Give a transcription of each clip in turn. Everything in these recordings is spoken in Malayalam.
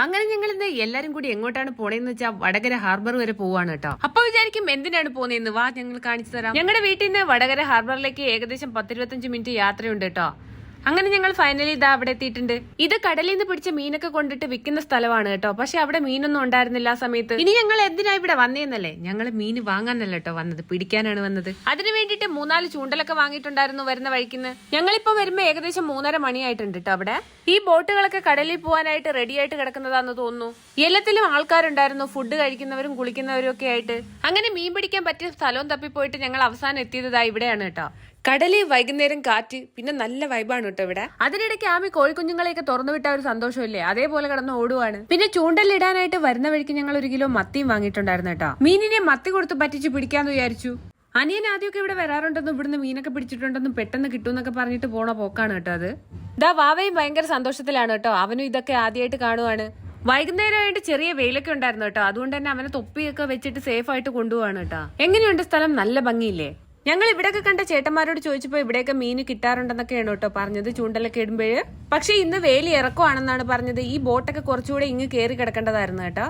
അങ്ങനെ ഞങ്ങൾ ഇന്ന് എല്ലാരും കൂടി എങ്ങോട്ടാണ് പോണേന്ന് വെച്ചാൽ വടകര ഹാർബർ വരെ പോവാണ് കേട്ടോ. അപ്പൊ വിചാരിക്കും എന്തിനാണ് പോന്നേന്ന്. വാ ഞങ്ങൾ കാണിച്ചു തരാം. ഞങ്ങളുടെ വീട്ടിൽ നിന്ന് വടകര ഹാർബറിലേക്ക് ഏകദേശം പത്തിരുപത്തഞ്ച് മിനിറ്റ് യാത്രയുണ്ട് കേട്ടോ. അങ്ങനെ ഞങ്ങൾ ഫൈനലി ഇതാ അവിടെ എത്തിയിട്ടുണ്ട്. ഇത് കടലിൽ നിന്ന് പിടിച്ച മീനൊക്കെ കൊണ്ടിട്ട് വിൽക്കുന്ന സ്ഥലമാണ് കേട്ടോ. പക്ഷെ അവിടെ മീനൊന്നും ഉണ്ടായിരുന്നില്ല ആ സമയത്ത്. ഇനി ഞങ്ങൾ എന്തിനാ ഇവിടെ വന്നേന്നല്ലേ? ഞങ്ങൾ മീൻ വാങ്ങാനല്ല കേട്ടോ വന്നത്. പിടിക്കാനാണ് വന്നത്. അതിന് വേണ്ടിയിട്ട് മൂന്നാൽ ചൂണ്ടലൊക്കെ വാങ്ങിയിട്ടുണ്ടായിരുന്നു വരുന്ന വഴിക്കുന്ന് ഞങ്ങളിപ്പോ വരുമ്പോ ഏകദേശം മൂന്നര മണിയായിട്ടുണ്ട് കേട്ടോ അവിടെ. ഈ ബോട്ടുകളൊക്കെ കടലിൽ പോകാനായിട്ട് റെഡി ആയിട്ട് കിടക്കുന്നതാന്ന് തോന്നുന്നു. എല്ലാത്തിലും ആൾക്കാരുണ്ടായിരുന്നു. ഫുഡ് കഴിക്കുന്നവരും കുളിക്കുന്നവരും ഒക്കെ ആയിട്ട്. അങ്ങനെ മീൻ പിടിക്കാൻ പറ്റിയ സ്ഥലവും തപ്പിപ്പോയിട്ട് ഞങ്ങൾ അവസാനം എത്തിയതാ ഇവിടെയാണ് കേട്ടോ. കടൽ വൈകുന്നേരം കാറ്റ് പിന്നെ നല്ല വൈബാണ് കേട്ടോ ഇവിടെ. അതിനിടയ്ക്ക് ആമി കോഴിക്കുഞ്ഞുങ്ങളെയൊക്കെ തുറന്നു വിട്ട ഒരു സന്തോഷമില്ലേ? അതേപോലെ കടന്ന് ഓടുവാണ്. പിന്നെ ചൂണ്ടലിടാനായിട്ട് വരുന്ന വഴിക്ക് ഞങ്ങൾ ഒരു കിലോ മത്തിയും വാങ്ങിയിട്ടുണ്ടായിരുന്നു കേട്ടോ. മീനിനെ മത്തി കൊടുത്ത് പറ്റിച്ച് പിടിക്കാന്ന് വിചാരിച്ചു. അനിയൻ ആദ്യമൊക്കെ ഇവിടെ വരാറുണ്ടെന്നും ഇവിടുന്ന് മീനൊക്കെ പിടിച്ചിട്ടുണ്ടെന്നും പെട്ടെന്ന് കിട്ടുമെന്നൊക്കെ പറഞ്ഞിട്ട് പോണ പോക്കാണ് കേട്ടോ അത്. ഇതാ വാവയും ഭയങ്കര സന്തോഷത്തിലാണ് കേട്ടോ. അവനും ഇതൊക്കെ ആദ്യമായിട്ട് കാണുവാണ്. വൈകുന്നേരമായിട്ട് ചെറിയ വെയിലൊക്കെ ഉണ്ടായിരുന്നു കേട്ടോ. അതുകൊണ്ട് തന്നെ അവനെ തൊപ്പിയൊക്കെ വെച്ചിട്ട് സേഫ് ആയിട്ട് കൊണ്ടുപോവാണ് കേട്ടോ. എങ്ങനെയുണ്ട് സ്ഥലം? നല്ല ഭംഗിയില്ലേ? ഞങ്ങൾ ഇവിടെയൊക്കെ കണ്ട ചേട്ടന്മാരോട് ചോദിച്ചപ്പോ ഇവിടെയൊക്കെ മീൻ കിട്ടാറുണ്ടെന്നൊക്കെയാണ് കേട്ടോ പറഞ്ഞത്. ചൂണ്ടലൊക്കെ ഇടുമ്പോഴ്. പക്ഷെ ഇന്ന് വേലി ഇറക്കുവാണെന്നാണ് പറഞ്ഞത്. ഈ ബോട്ടൊക്കെ കുറച്ചുകൂടെ ഇങ്ങ് കയറി കിടക്കേണ്ടതായിരുന്നു കേട്ടോ.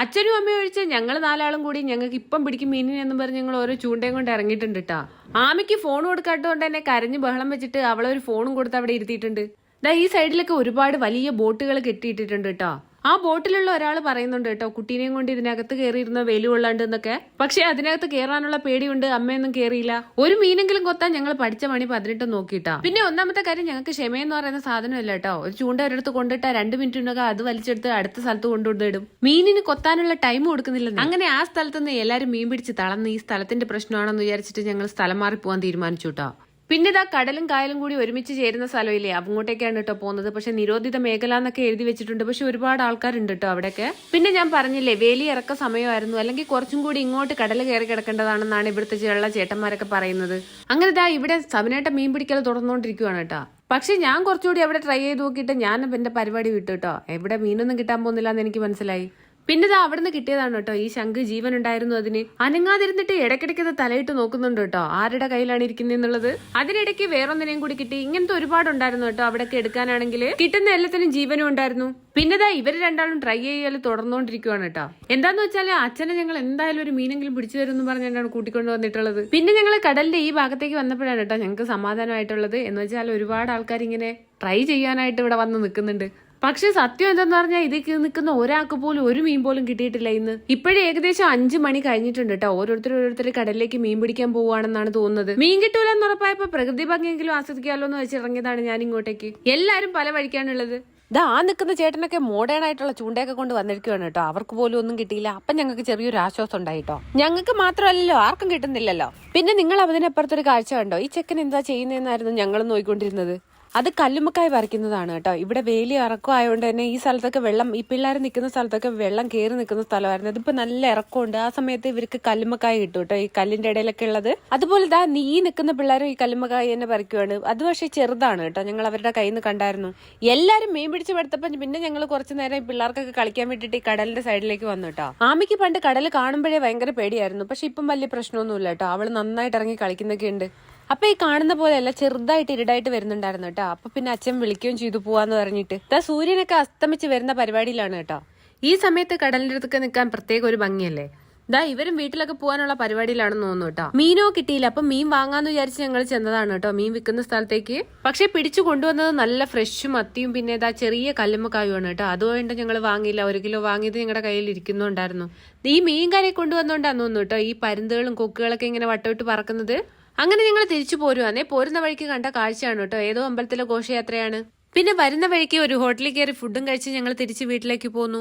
അച്ഛനും അമ്മയും ഒഴിച്ച് ഞങ്ങൾ നാലാളും കൂടി ഞങ്ങൾക്ക് ഇപ്പം പിടിക്കും മീനിനെ എന്ന് പറഞ്ഞ് ഞങ്ങൾ ഓരോ ചൂണ്ടയും കൊണ്ട് ഇറങ്ങിയിട്ടുണ്ട് കേട്ടോ. ആമയ്ക്ക് ഫോൺ കൊടുക്കാത്തതുകൊണ്ട് തന്നെ കരഞ്ഞ് ബഹളം വെച്ചിട്ട് അവളെ ഒരു ഫോണും കൊടുത്ത് അവിടെ ഇരുത്തിയിട്ടുണ്ട്. ദാ ഈ സൈഡിലൊക്കെ ഒരുപാട് വലിയ ബോട്ടുകൾ കെട്ടിയിട്ടിട്ടുണ്ട് കേട്ടോ. ആ ബോട്ടിലുള്ള ഒരാൾ പറയുന്നുണ്ട് കേട്ടോ കുട്ടീനെയും കൊണ്ട് ഇതിനകത്ത് കയറിയിരുന്ന വെലു കൊള്ളാണ്ട് എന്നൊക്കെ. പക്ഷെ അതിനകത്ത് കയറാനുള്ള പേടിയുണ്ട് അമ്മയൊന്നും കയറിയില്ല ഒരു മീനെങ്കിലും കൊത്താൻ ഞങ്ങൾ പഠിച്ച മണി പതിനെട്ട് നോക്കിയിട്ടാ. പിന്നെ ഒന്നാമത്തെ കാര്യം ഞങ്ങൾക്ക് ക്ഷമയെന്ന് പറയുന്ന സാധനമല്ല കേട്ടോ. ഒരു ചൂണ്ട ഒരിടത്ത് കൊണ്ടിട്ടാ രണ്ട് മിനിറ്റ് മിനിറ്റിനൊക്കെ അത് വലിച്ചെടുത്ത് അടുത്ത സ്ഥലത്ത് കൊണ്ടുകൊണ്ടിടും മീനിന് കൊത്താനുള്ള ടൈം കൊടുക്കുന്നില്ല അങ്ങനെ ആ സ്ഥലത്ത് നിന്ന് മീൻ പിടിച്ച് തളർന്ന് ഈ സ്ഥലത്തിന്റെ പ്രശ്നമാണെന്ന് വിചാരിച്ചിട്ട് ഞങ്ങൾ സ്ഥലം മാറി പോകാൻ തീരുമാനിച്ചു കേട്ടോ. പിന്നെ ഇതാ കടലും കായലും കൂടി ഒരുമിച്ച് ചേരുന്ന സ്ഥലമില്ലേ? അങ്ങോട്ടേക്കാണ് കേട്ടോ പോകുന്നത്. പക്ഷെ നിരോധിത മേഖല എന്നൊക്കെ എഴുതി വെച്ചിട്ടുണ്ട്. പക്ഷെ ഒരുപാട് ആൾക്കാരുണ്ട് കേട്ടോ അവിടെയൊക്കെ. പിന്നെ ഞാൻ പറഞ്ഞില്ലേ വേലി ഇറക്ക സമയമായിരുന്നു. അല്ലെങ്കിൽ കുറച്ചും കൂടി ഇങ്ങോട്ട് കടൽ കയറി കിടക്കേണ്ടതാണെന്നാണ് ഇവിടുത്തെ ചില ചേട്ടന്മാരൊക്കെ പറയുന്നത്. അങ്ങനെ ഇതാ ഇവിടെ സമനേട്ട മീൻ പിടിക്കൽ തുടർന്നുകൊണ്ടിരിക്കുവാണ് കേട്ടോ. പക്ഷെ ഞാൻ കുറച്ചുകൂടി അവിടെ ട്രൈ ചെയ്ത് നോക്കിയിട്ട് ഞാൻ എന്റെ പരിപാടി വിട്ടു കേട്ടോ. എവിടെ മീനൊന്നും കിട്ടാൻ പോകുന്നില്ല എന്ന് എനിക്ക് മനസ്സിലായി. പിന്നെ ഇത് അവിടുന്ന് കിട്ടിയതാണ് കേട്ടോ. ഈ ശംഖ് ജീവൻ ഉണ്ടായിരുന്നു അതിന്. അനങ്ങാതിരുന്നിട്ട് ഇടയ്ക്കിടയ്ക്ക് ഇത് തലയിട്ട് നോക്കുന്നുണ്ട് കേട്ടോ. ആരുടെ കയ്യിലാണ് ഇരിക്കുന്നതെന്നുള്ളത് അതിനിടയ്ക്ക് വേറൊന്നിനെയും കൂടി കിട്ടി. ഇങ്ങനത്തെ ഒരുപാട് ഉണ്ടായിരുന്നു കേട്ടോ അവിടെ എടുക്കാനാണെങ്കിൽ കിട്ടുന്ന എല്ലാത്തിനും ജീവനും ഉണ്ടായിരുന്നു. പിന്നെ ഇതാ ഇവർ രണ്ടാളും ട്രൈ ചെയ്യൽ തുടർന്നുകൊണ്ടിരിക്കുവാണ് കേട്ടോ. എന്താന്ന് വെച്ചാൽ അച്ഛനെ ഞങ്ങൾ എന്തായാലും ഒരു മീനെങ്കിലും പിടിച്ചു തരുമെന്ന് പറഞ്ഞാണ് കൂട്ടിക്കൊണ്ട് വന്നിട്ടുള്ളത്. പിന്നെ ഞങ്ങൾ കടലിന്റെ ഈ ഭാഗത്തേക്ക് വന്നപ്പോഴാണ് കേട്ടോ ഞങ്ങൾക്ക് സമാധാനമായിട്ടുള്ളത്. എന്ന് വെച്ചാൽ ഒരുപാട് ആൾക്കാർ ഇങ്ങനെ ട്രൈ ചെയ്യാനായിട്ട് ഇവിടെ വന്ന് നിൽക്കുന്നുണ്ട്. പക്ഷെ സത്യം എന്തെന്ന് പറഞ്ഞാൽ ഇതിൽ നിൽക്കുന്ന ഒരാൾക്ക് പോലും ഒരു മീൻ പോലും കിട്ടിയിട്ടില്ല ഇന്ന്. ഇപ്പോഴേ ഏകദേശം അഞ്ചു മണി കഴിഞ്ഞിട്ടുണ്ട് കേട്ടോ ഓരോരുത്തർ ഓരോരുത്തർ കടലിലേക്ക് മീൻ പിടിക്കാൻ പോവുകയാണെന്നാണ് തോന്നുന്നത്. മീൻ കിട്ടൂലെന്ന് ഉറപ്പായപ്പോ പ്രകൃതി ഭംഗിയെങ്കിലും ആസ്വദിക്കാമല്ലോ എന്ന് വെച്ചിറങ്ങിയതാണ് ഞാൻ ഇങ്ങോട്ടേക്ക് എല്ലാവരും പല വഴിക്കാണുള്ളത്. ഇതാ ആ നിൽക്കുന്ന ചേട്ടനൊക്കെ മോഡേൺ ആയിട്ടുള്ള ചൂണ്ടയൊക്കെ കൊണ്ട് വന്നിരിക്കുകയാണ് കേട്ടോ അവർക്ക് പോലും ഒന്നും കിട്ടിയില്ല. അപ്പം ഞങ്ങൾക്ക് ചെറിയൊരു ആശ്വാസം ഉണ്ടായി കേട്ടോ ഞങ്ങൾക്ക് മാത്രമല്ലല്ലോ ആർക്കും കിട്ടുന്നില്ലല്ലോ. പിന്നെ നിങ്ങൾ അതിനപ്പുറത്തൊരു കാഴ്ച കണ്ടോ? ഈ ചെക്കൻ എന്താ ചെയ്യുന്നതെന്നായിരുന്നു ഞങ്ങൾ നോക്കിക്കൊണ്ടിരുന്നത് അത് കല്ലുമ്മക്കായി പറിക്കുന്നതാണ് കേട്ടോ. ഇവിടെ വേലി ഇറക്കം ആയതുകൊണ്ട് തന്നെ ഈ സ്ഥലത്തൊക്കെ വെള്ളം ഈ പിള്ളേർ നിൽക്കുന്ന സ്ഥലത്തൊക്കെ വെള്ളം കയറി നിൽക്കുന്ന സ്ഥലമായിരുന്നു. അതിപ്പോൾ നല്ല ഇറക്കമുണ്ട്. ആ സമയത്ത് ഇവർക്ക് കല്ലുമ്മക്കായി കിട്ടും കേട്ടോ ഈ കല്ലിന്റെ ഇടയിലൊക്കെ ഉള്ളത്. അതുപോലെ ദാ നീ നിൽക്കുന്ന പിള്ളേരും ഈ കല്ലുമ്മക്കായി തന്നെ പറിക്കുവാണ്. അത് പക്ഷേ ചെറുതാണ് കേട്ടോ. ഞങ്ങൾ അവരുടെ കയ്യിൽ നിന്ന് കണ്ടായിരുന്നു. എല്ലാവരും മീൻ പിടിച്ച് പെടുത്തപ്പം പിന്നെ ഞങ്ങൾ കുറച്ച് നേരം ഈ പിള്ളേർക്കൊക്കെ കളിക്കാൻ വേണ്ടിയിട്ട് ഈ കടലിന്റെ സൈഡിലേക്ക് വന്നു കേട്ടോ. ആമിക്ക് പണ്ട് കടൽ കാണുമ്പോഴേ ഭയങ്കര പേടിയായിരുന്നു. പക്ഷെ ഇപ്പം വലിയ പ്രശ്നമൊന്നുമില്ല കേട്ടോ. അവൾ നന്നായിട്ട് ഇറങ്ങി കളിക്കുന്നൊക്കെ ഉണ്ട് അപ്പൊ ഈ കാണുന്ന പോലെയല്ല ചെറുതായിട്ട് ഇരുടായിട്ട് വരുന്നുണ്ടായിരുന്നു കേട്ടോ. അപ്പൊ പിന്നെ അച്ഛൻ വിളിക്കുകയും ചെയ്തു പോവാന്ന് പറഞ്ഞിട്ട്. ദാ സൂര്യനൊക്കെ അസ്തമിച്ച് വരുന്ന പരിപാടിയിലാണ് കേട്ടോ. ഈ സമയത്ത് കടലിന്റെ അടുത്തൊക്കെ നിൽക്കാൻ പ്രത്യേക ഒരു ഭംഗിയല്ലേ? ദാ ഇവരും വീട്ടിലൊക്കെ പോകാനുള്ള പരിപാടിയിലാണെന്ന് തോന്നുന്നു കേട്ടോ. മീനോ കിട്ടിയില്ല. അപ്പൊ മീൻ വാങ്ങാന്ന് വിചാരിച്ച് ഞങ്ങൾ ചെന്നതാണ് കേട്ടോ. മീൻ വിൽക്കുന്ന സ്ഥലത്തേക്ക്. പക്ഷെ പിടിച്ചു കൊണ്ടുവന്നത് നല്ല ഫ്രഷും മത്തിയും പിന്നെ ഇതാ ചെറിയ കല്ലുമ്മക്കായുമാണ് കേട്ടോ. അതുകൊണ്ട് ഞങ്ങൾ വാങ്ങിയില്ല. ഒരു കിലോ വാങ്ങിയത് ഞങ്ങളുടെ കയ്യിൽ ഇരിക്കുന്നുണ്ടായിരുന്നു. ഈ മീൻ കറി കൊണ്ടുവന്നോണ്ടാന്ന് തോന്നുന്നു കേട്ടോ. ഈ പരുന്തുകളും കൊക്കുകളൊക്കെ ഇങ്ങനെ വട്ടവിട്ട് പറക്കുന്നത്. അങ്ങനെ ഞങ്ങൾ തിരിച്ചു പോരുവാന്നേ പോരുന്ന വഴിക്ക് കണ്ട കാഴ്ചയാണ് കേട്ടോ. ഏതോ അമ്പലത്തിലെ ഘോഷയാത്രയാണ്. പിന്നെ വരുന്ന വഴിക്ക് ഒരു ഹോട്ടലിൽ കയറി ഫുഡും കഴിച്ച് ഞങ്ങൾ തിരിച്ച് വീട്ടിലേക്ക് പോന്നു.